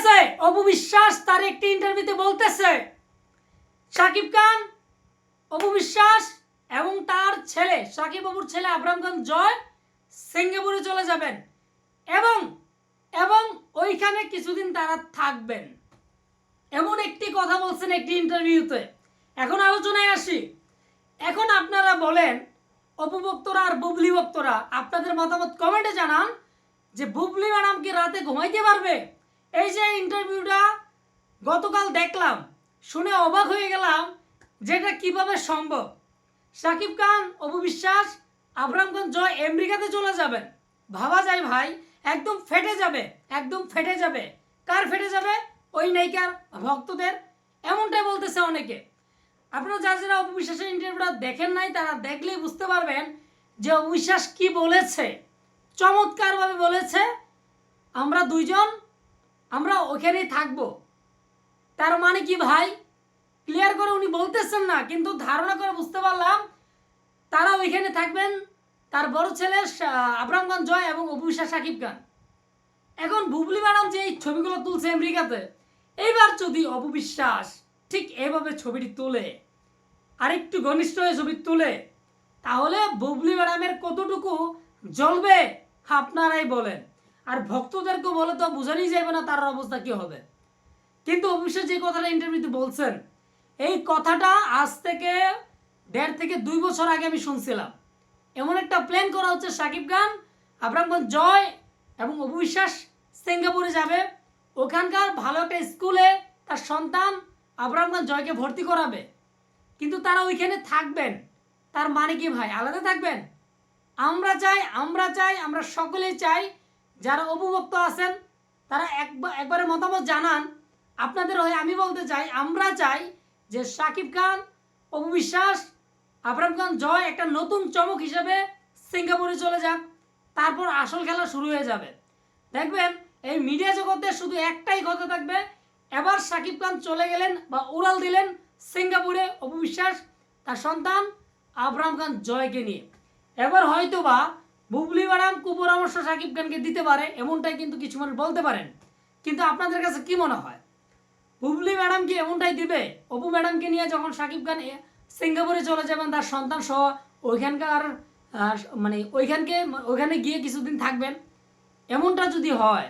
বলতেছে অপু বিশ্বাস তার একটি ইন্টারভিউতে বলতেছে, সাকিব খান অপু বিশ্বাস এবং তার ছেলে, সাকিব বাবুর ছেলে আবরাম খান জয় সিঙ্গাপুরে চলে যাবেন এবং এবং ওইখানে কিছুদিন তারা থাকবেন। এমন একটি কথা বলছেন একটি ইন্টারভিউতে এখন আলোচনায় আসি। এখন আপনারা বলেন, অপভক্তরা আর বুবলি ভক্তরা, আপনাদের মতামত কমেন্টে জানান যে, বুবলি ম্যাডাম কি রাতে ঘুমাইতে পারবে? এই যে ইন্টারভিউটা গতকাল দেখলাম, শুনে অবাক হয়ে গেলাম যে এটা কীভাবে সম্ভব। সাকিব খান, অপু বিশ্বাস, আবরাম খান জয় আমেরিকাতে চলে যাবেন। ভাবা যায় ভাই, একদম ফেটে যাবে, একদম ফেটে যাবে। কার ফেটে যাবে? ওই নায়িকার ভক্তদের। এমনটাই বলতেছে অনেকে। আপনারা যারা যারা অপবিশ্বাসের ইন্টারভিউটা দেখেন নাই, তারা দেখলেই বুঝতে পারবেন যে অবিশ্বাস কি বলেছে। চমৎকারভাবে বলেছে, আমরা দুইজন আমরা ওখানেই থাকব। তার মানে কি ভাই? ক্লিয়ার করে উনি বলতেছেন না, কিন্তু ধারণা করে বুঝতে পারলাম, তারা ওইখানে থাকবেন, তার বড় ছেলে সা- জয় এবং অভিশা সাকিব খান। এখন বুবলি ম্যাডাম যে এই ছবিগুলো তুলছে আমেরিকাতে, এইবার যদি অপবিশ্বাস ঠিক এভাবে ছবিটি তোলে, আরেকটু ঘনিষ্ঠ হয়ে ছবি তোলে, তাহলে বুবলি ম্যাডামের কতটুকু জ্বলবে, আপনারাই বলেন। আর ভক্তদেরকে বলে তো বোঝানোই যাবে না তার অবস্থা কি হবে? কিন্তু অবশ্যই যে কথাটা ইন্টারভিউতে বলছেন, এই কথাটা আজ থেকে দেড় থেকে দুই বছর আগে আমি শুনছিলাম। এমন একটা প্ল্যান করা হচ্ছে সাকিব খান আবরাম খান জয় এবং অবিশ্বাস সিঙ্গাপুরে যাবে। ওখানকার ভালো একটা স্কুলে তার সন্তান আবরাম খান জয়কে ভর্তি করাবে। কিন্তু তারা ওইখানে থাকবেন। তার মানে কি ভাই? আলাদা থাকবেন? আমরা চাই আমরা চাই, আমরা সকলেই চাই যারা অবভক্ত আছেন, তারা একবার একবারে মতামত জানান। আপনাদের হয়ে আমি বলতে চাই, আমরা চাই যে সাকিব খান, অপু বিশ্বাস আবরাম খান জয় একটা নতুন চমক হিসেবে সিঙ্গাপুরে চলে যাক। তারপর আসল খেলা শুরু হয়ে যাবে। দেখবেন, এই মিডিয়া জগতে শুধু একটাই কথা থাকবে, এবার সাকিব খান চলে গেলেন বা উড়াল দিলেন সিঙ্গাপুরে অপু বিশ্বাস, তার সন্তান আবরাম খান জয়কে নিয়ে। এবার হয়তো বা বুবলি ম্যাডাম কুপরামর্শ সাকিব খানকে দিতে পারে, এমনটাই কিন্তু কিছু মানুষ বলতে পারেন। কিন্তু আপনাদের কাছে কি মনে হয়? বুবলি ম্যাডাম কি এমনটাই দিবে? অপু ম্যাডামকে নিয়ে যখন সাকিব খান সিঙ্গাপুরে চলে যাবেন তার সন্তান সহ, ওইখানকার মানে ওইখানকে, ওইখানে গিয়ে কিছুদিন থাকবেন। এমনটা যদি হয়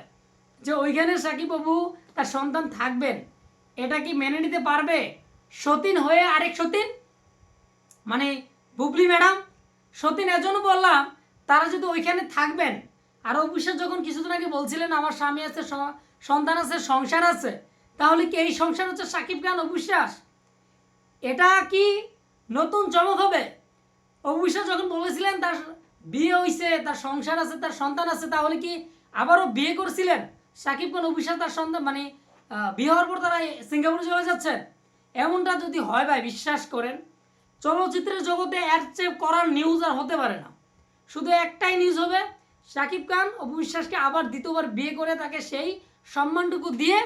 যে ওইখানে সাকিব বাবু তার সন্তান থাকবেন, এটা কি মেনে নিতে পারবে? সতীন হয়ে আরেক সতীন? মানে বুবলি ম্যাডাম, সতীন এজন্য বললাম তারা যদি ওইখানে থাকবেন, আর অফিসে যখন কিছুদিন আগে বলছিলেন আমার স্বামী আছে সন্তান আছে, সংসার আছে, তাহলে কি এই সংসার হচ্ছে সাকিব খান অবিশ্বাস? এটা কি নতুন চমক হবে? অবিশ্বাস যখন বলেছিলেন তার বিয়ে হইছে, তার সংসার আছে, তার সন্তান আছে, তাহলে কি আবারও বিয়ে করছিলেন? সাকিব খান অবিশ্বাস তার সন্তান মানে বিয়ে হওয়ার পর তারা সিঙ্গাপুরে চলে যাচ্ছেন? এমনটা যদি হয় ভাই, বিশ্বাস করেন, চলচ্চিত্রের জগতে এর চেয়ে করার নিউজ আর হতে পারে না। শুধু একটাই নিউজ হবে শাকিব খান অপু বিশ্বাসকে আবার দ্বিতীয়বার বিয়ে করে তাকে সেই সম্মানটুকু দিয়ে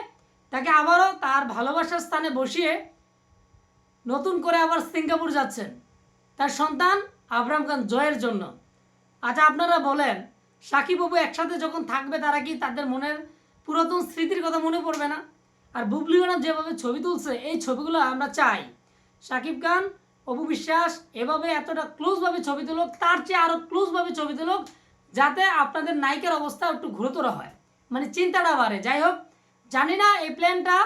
তাকে আবারও তার ভালোবাসার স্থানে বসিয়ে নতুন করে আবার সিঙ্গাপুর যাচ্ছেন তার সন্তান আবরাম খান জয়ের জন্য। আচ্ছা আপনারা বলেন, সাকিব বাবু একসাথে যখন থাকবে তারা কি তাদের মনের পুরাতন স্মৃতির কথা মনে পড়বে না? আর বুবলি যেভাবে ছবি তুলছে, এই ছবিগুলো আমরা চাই। সাকিব খান অপু বিশ্বাস, এভাবে এতটা ক্লোজভাবে ছবি তুলুক তার চেয়ে আরও ক্লোজভাবে ছবি তুলুক যাতে আপনাদের নায়িকার অবস্থা একটু ঘুরতর হয়। মানে চিন্তাটা বাড়ে। যাই হোক, জানি না এই প্ল্যানটা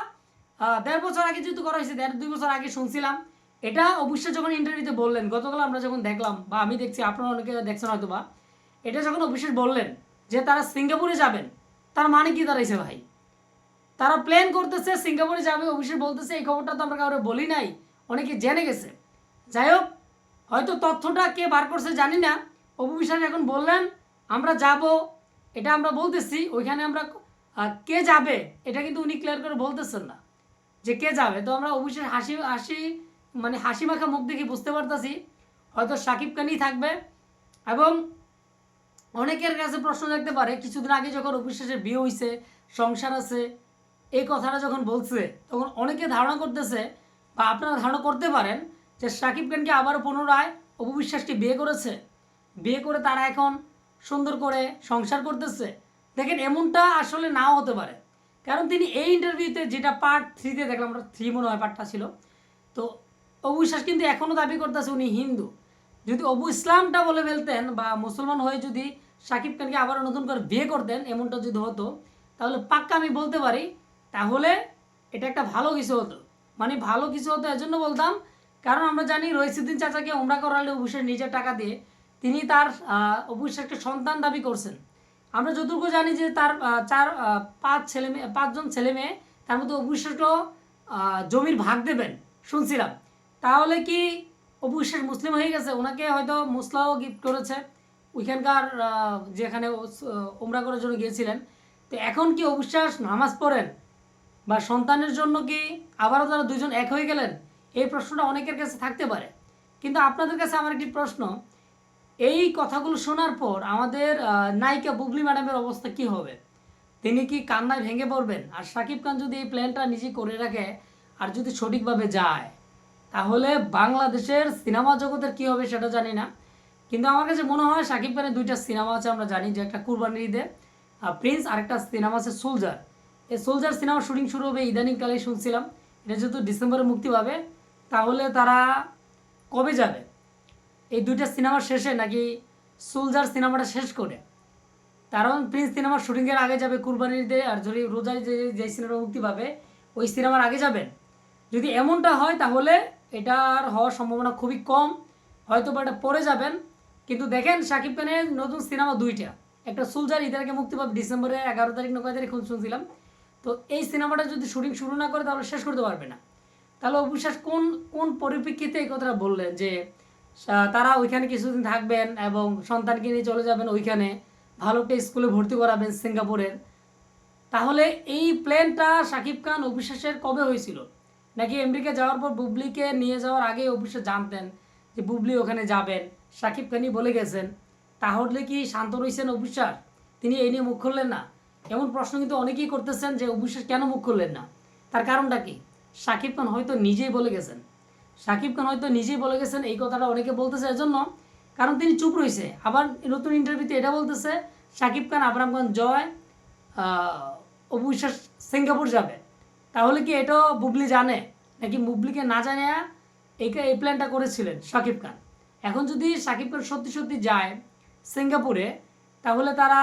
দেড় বছর আগে যেহেতু করা হয়েছে, দেড় দুই বছর আগে শুনছিলাম। এটা অবশ্যই যখন ইন্টারভিউতে বললেন, গতকাল আমরা যখন দেখলাম, বা আমি দেখছি, আপনারা অনেকে দেখছেন হয়তো বা এটা যখন অবশ্যই বললেন যে তারা সিঙ্গাপুরে যাবেন, তার মানে কি দাঁড়াইছে ভাই? তারা প্ল্যান করতেছে, সিঙ্গাপুরে যাবে অবশ্যই বলতেছে, এই খবরটা তো আমরা কাউকে বলি নাই, অনেকে জেনে গেছে। যাই হোক হয়তো তথ্যটা কে বার করছে জানি না। অপু বিশ্বাস এখন বললেন, আমরা যাব, এটা আমরা বলতেছি, ওইখানে আমরা কে যাবে, এটা কিন্তু উনি ক্লিয়ার করে বলতেছেন না, যে কে যাবে। তো আমরা অবশ্যই হাসি হাসি মানে হাসি মাখা মুখ দেখে বুঝতে পারতেছি, হয়তো সাকিব খানই থাকবে। এবং অনেকের কাছে প্রশ্ন থাকতে পারে, কিছুদিন আগে যখন অবিশ্বাসের বিয়ে হয়েছে সংসার আছে, এই কথাটা যখন বলছে, তখন অনেকে ধারণা করতেছে, বা আপনারা ধারণা করতে পারেন যে সাকিব খানকে আবারও পুনরায় অপবিশ্বাসকে বিয়ে করেছে। বিয়ে করে তারা এখন সুন্দর করে সংসার করতেছে। দেখেন, এমনটা আসলে নাও হতে পারে। কারণ তিনি এই ইন্টারভিউতে যেটা পার্ট থ্রিতে দেখলাম, আমরা থ্রি মনে হয় পার্টটা ছিল। তো অবু বিশ্বাস কিন্তু এখনও দাবি করতেছে উনি হিন্দু। যদি অবু ইসলামটা বলে ফেলতেন বা মুসলমান হয়ে যদি সাকিব খানকে আবার নতুন করে বিয়ে করতেন, এমনটা যদি হতো, তাহলে পাক্কা আমি বলতে পারি, তাহলে এটা একটা ভালো কিছু হতো। মানে ভালো কিছু হতো এজন্য বলতাম কারণ আমরা জানি রহিসুদ্দিন চাচাকে ওমরা করালে অবশ্যই নিজের টাকা দিয়ে তিনি তার অবশ্যই একটা সন্তান দাবি করছেন। আমরা যতটুকু জানি যে তার চার পাঁচ ছেলে মেয়ে, পাঁচজন ছেলে মেয়ে তার মধ্যে অবশিষ্ট জমির ভাগ দেবেন, শুনছিলাম। তাহলে কি অবশ্যই মুসলিম হয়ে গেছে? ওনাকে হয়তো মুসলাও গিফট করেছে। ওইখানকার যেখানে ওমরা করার জন্য গিয়েছিলেন। তো এখন কি অবিশ্বাস নামাজ পড়েন? বা সন্তানের জন্য কি আবারও তারা দুজন এক হয়ে গেলেন? এই প্রশ্নটা অনেকের কাছে থাকতে পারে। কিন্তু আপনাদের কাছে আমার একটি প্রশ্ন, এই কথাগুলো শোনার পর আমাদের নায়িকা বুবলি ম্যাডামের অবস্থা কি হবে? তিনি কি কান্নায় ভেঙে পড়বেন? আর শাকিব খান যদি এই প্ল্যানটা নিজে করে রাখে আর যদি সঠিকভাবে যায়, তাহলে বাংলাদেশের সিনেমা জগতের কি হবে সেটা জানি না। কিন্তু আমার কাছে মনে হয় শাকিব খানের দুইটা সিনেমা আছে আমরা জানি, যে একটা কুরবানির ঈদে প্রিন্স আরেকটা সিনেমা আছে সোলজার। এই সোলজার সিনেমা শুটিং শুরু হবে ইদানিংকালে শুনছিলাম। এটা যেহেতু ডিসেম্বরে মুক্তি পাবে তাহলে তারা কবে যাবে? এই দুইটা সিনেমা শেষে নাকি সোলজার সিনেমাটা শেষ করে? কারণ প্রিন্স সিনেমার শুটিংয়ের আগে যাবে কুরবানির ঈদে আর যদি রোজায় যে যে সিনেমা মুক্তি পাবে, ওই সিনেমার আগে যাবেন। যদি এমনটা হয় তাহলে এটার হওয়ার সম্ভাবনা খুবই কম। হয়তো বা এটা পরে যাবেন। কিন্তু দেখেন শাকিব খানের নতুন সিনেমা দুইটা। একটা সোলজার ঈদের আগে মুক্তি পাবে, ডিসেম্বরের এগারো তারিখ নয় তারিখ শুনছিলাম। তো এই সিনেমাটা যদি শুটিং শুরু না করে তাহলে শেষ করতে পারবে না। তাহলে অবিশ্বাস কোন কোন পরিপ্রেক্ষিতে এই কথাটা বললেন যে তারা ওইখানে কিছুদিন থাকবেন এবং সন্তানকে নিয়ে চলে যাবেন ওইখানে ভালো একটা স্কুলে ভর্তি করাবেন সিঙ্গাপুরের। তাহলে এই প্ল্যানটা শাকিব খান অবিশ্বাসের কবে হয়েছিল? নাকি আমেরিকা যাওয়ার পর বুবলিকে নিয়ে যাওয়ার আগে অবিশ্বাস জানতেন যে বুবলি ওখানে যাবেন শাকিব খানই বলে গেছেন, তাহলে কি শান্ত রয়েছেন অবিশ্বাস তিনি এই নিয়ে মুখ খুললেন না? এমন প্রশ্ন কিন্তু অনেকেই করতেছেন যে অবিশ্বাস কেন মুখ খুললেন না? তার কারণটা কি? শাকিব খান হয়তো নিজেই বলে গেছেন। শাকিব খান হয়তো নিজেই বলে গেছেন এই কথাটা অনেকে বলতেছে এজন্য, কারণ তিনি চুপ রয়েছে। আবার নতুন ইন্টারভিউতে এটা বলতেছে শাকিব খান, আবরাম খান জয় অপু সিঙ্গাপুর যাবে। তাহলে কি এটাও বুবলি জানে? নাকি বুবলিকে না জানিয়ে এই এই প্ল্যানটা করেছিলেন শাকিব খান? এখন যদি শাকিব খান সত্যি সত্যি যায় সিঙ্গাপুরে, তাহলে তারা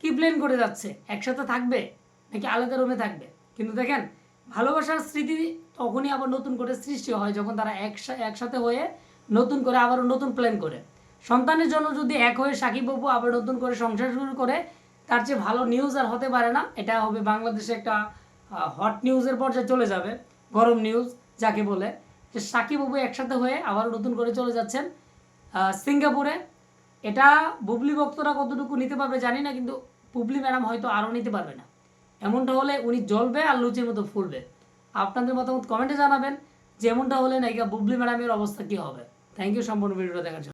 কি প্ল্যান করে যাচ্ছে? একসাথে থাকবে? নাকি আলাদা রুমে থাকবে? কিন্তু দেখেন ভালোবাসার স্মৃতি তখনই আবার নতুন করে সৃষ্টি হয় যখন তারা একসা- একসাথে হয়ে নতুন করে আবারও নতুন প্ল্যান করে। সন্তানের জন্য যদি এক হয়ে সাকিব বাবু আবার নতুন করে সংসার শুরু করে, তার চেয়ে ভালো নিউজ আর হতে পারে না। এটা হবে বাংলাদেশে একটা হট নিউজের পর্যায়ে চলে যাবে, গরম নিউজ যাকে বলে। যে সাকিব বাবু একসাথে হয়ে আবার নতুন করে চলে যাচ্ছেন সিঙ্গাপুরে। এটা বুবলি ভক্তরা কতটুকু নিতে পারবে জানি না, কিন্তু বুবলি ম্যাডাম হয়তো আরও নিতে পারবে না। এমনটা হলে উনি জ্বলবে আর লুচির মতো ফুলবে। আপনাদের মতামত কমেন্টে জানাবেন। যে এমনটা হলে নায়িকা বুবলি ম্যাডামের অবস্থা কী হবে? থ্যাংক ইউ সম্পূর্ণ ভিডিওটা দেখার জন্য।